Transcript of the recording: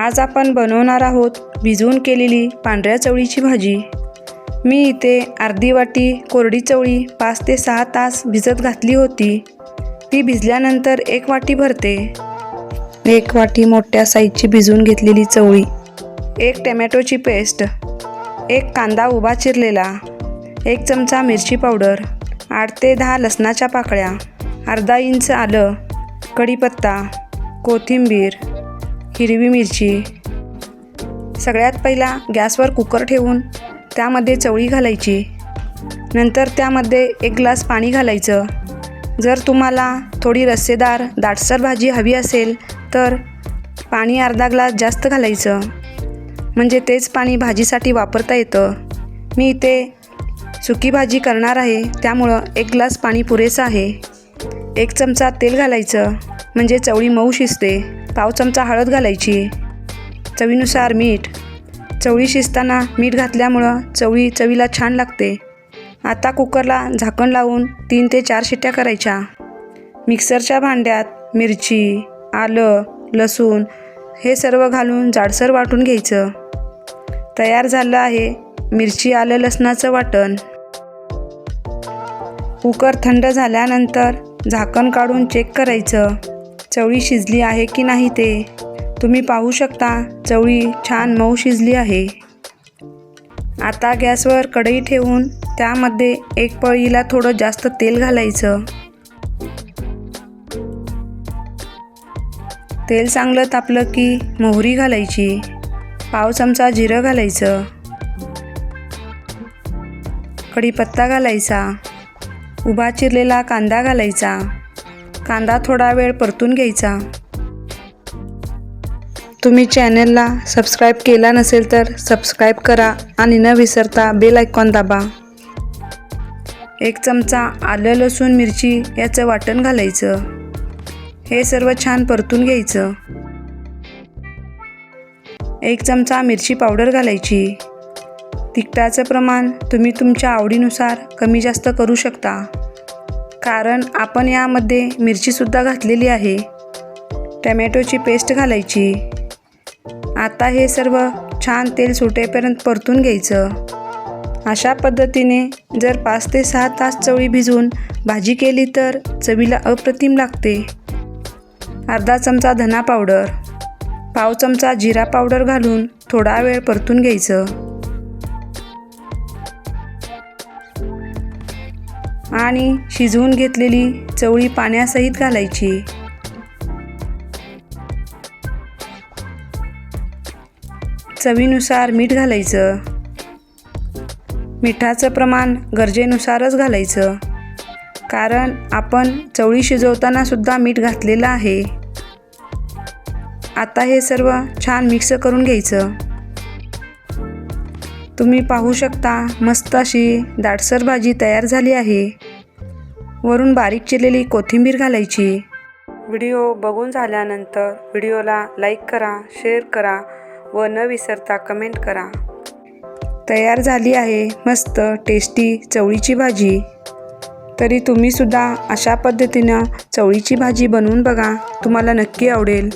आज आपण बनवणार आहोत भिजवून केलेली पांढऱ्या चवळीची भाजी. मी इथे अर्धी वाटी कोरडी चवळी पाच ते सहा तास भिजत घातली होती. ती भिजल्यानंतर एक वाटी भरते. एक वाटी मोठ्या साईजची भिजवून घेतलेली चवळी. एक टमॅटोची पेस्ट. एक कांदा उभा चिरलेला. एक चमचा मिरची पावडर. आठ ते दहा लसणाच्या पाकळ्या. अर्धा इंच आलं. कढीपत्ता. कोथिंबीर. हिरवी मिरची. सगळ्यात पहिला गॅसवर कुकर ठेवून त्यामध्ये चवळी घालायची. नंतर त्यामध्ये एक ग्लास पाणी घालायचं. जर तुम्हाला थोडी रस्सेदार दाटसर भाजी हवी असेल तर पाणी अर्धा ग्लास जास्त घालायचं. म्हणजे तेच पाणी भाजीसाठी वापरता येतं. मी इथे सुकी भाजी करणार आहे त्यामुळं एक ग्लास पाणी पुरेसं आहे. एक चमचा तेल घालायचं म्हणजे चवळी मऊ शिजते. पाव चमचा हळद घालायची. चवीनुसार मीठ. चवळी शिजताना मीठ घातल्यामुळं चवळी चवीला छान लागते. आता कुकरला झाकण लावून तीन ते चार शिट्ट्या करायच्या. मिक्सरच्या भांड्यात मिरची आलं लसूण हे सर्व घालून जाडसर वाटून घ्यायचं. तयार झालं आहे मिरची आलं लसणाचं वाटण. कुकर थंड झाल्यानंतर झाकण काढून चेक करायचं. चवळी शिजली आहे की नाही ते? तुम्ही पाहू शकता चवळी छान मऊ शिजली आहे. आता गॅसवर कढई ठेवून त्यामध्ये एक पळीला थोडं जास्त तेल घालायचं. तेल चांगलं तापलं की मोहरी घालायची. पाव चमचा जिरं घालायचं. कढीपत्ता घालायचा. उभा चिरलेला कांदा घालायचा. कांदा थोडा वेळ परतून घ्यायचा. तुम्ही चॅनलला सबस्क्राईब केला नसेल तर सबस्क्राईब करा आणि न विसरता बेल आयकॉन दाबा. एक चमचा आलं लसूण मिरची याचं वाटण घालायचं. हे सर्व छान परतून घ्यायचं. एक चमचा मिरची पावडर घालायची. तिखटाचं प्रमाण तुम्ही तुमच्या आवडीनुसार कमी जास्त करू शकता. कारण आपण यामध्ये मिरचीसुद्धा घातलेली आहे. टमॅटोची पेस्ट घालायची. आता हे सर्व छान तेल सुटेपर्यंत परतून घ्यायचं. अशा पद्धतीने जर पाच ते सहा तास चवळी भिजवून भाजी केली तर चवीला अप्रतिम लागते. अर्धा चमचा धना पावडर पाव चमचा जिरा पावडर घालून थोडा वेळ परतून घ्यायचं. आणि शिजवून घेतलेली चवळी पाण्यासहित घालायची. चवीनुसार मीठ घालायचं. मिठाचं प्रमाण गरजेनुसारच घालायचं. कारण आपण चवळी शिजवताना सुद्धा मीठ घातलेलं आहे. आता हे सर्व छान मिक्स करून घ्यायचं. तुम्ही पाहू शकता मस्त अशी दाटसर भाजी तयार झाली आहे. वरून बारीक चिरलेली कोथिंबीर घालायची. व्हिडिओ बघून झाल्यानंतर व्हिडिओला लाईक करा शेअर करा व न विसरता कमेंट करा. तयार झाली आहे मस्त टेस्टी चवळीची भाजी. तरी तुम्हीसुद्धा अशा पद्धतीनं चवळीची भाजी बनवून बघा तुम्हाला नक्की आवडेल.